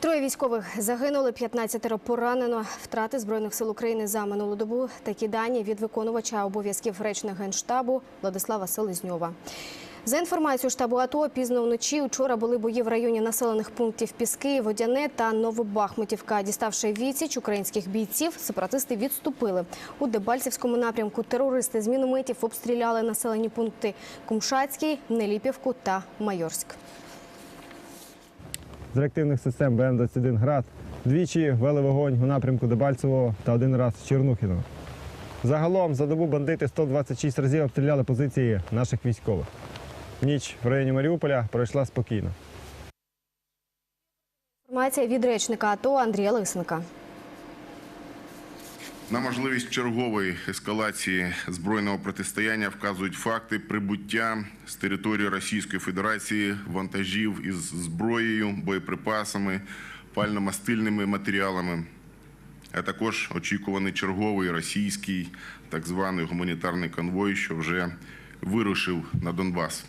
Троє військових загинули, 15 поранено. Втрати збройних сил України за минулу добу. Такі дані від виконувача обов'язків речних генштабу Владислава Селезньова. За інформацією штабу АТО, пізно вночі вчора були бої в районі населених пунктів Піски, Водяне та Новобахмутівка. Діставши відсіч українських бійців, сепаратисти відступили. У Дебальцівському напрямку терористи з мінометів обстріляли населені пункти Кумшацький, Неліпівку та Майорськ. Реактивних систем БМ-21 «Град» двічі вели вогонь у напрямку Дебальцевого та один раз Чернухіного. Загалом за добу бандити 126 разів обстріляли позиції наших військових. Ніч в районі Маріуполя пройшла спокійно. Інформація від речника АТО Андрія Лисенка. На можливість чергової ескалації збройного протистояння вказують факти прибуття з території Російської Федерації вантажів із зброєю, боєприпасами, пально-мастильними матеріалами, а також очікуваний черговий російський так званий гуманітарний конвой, що вже вирушив на Донбас.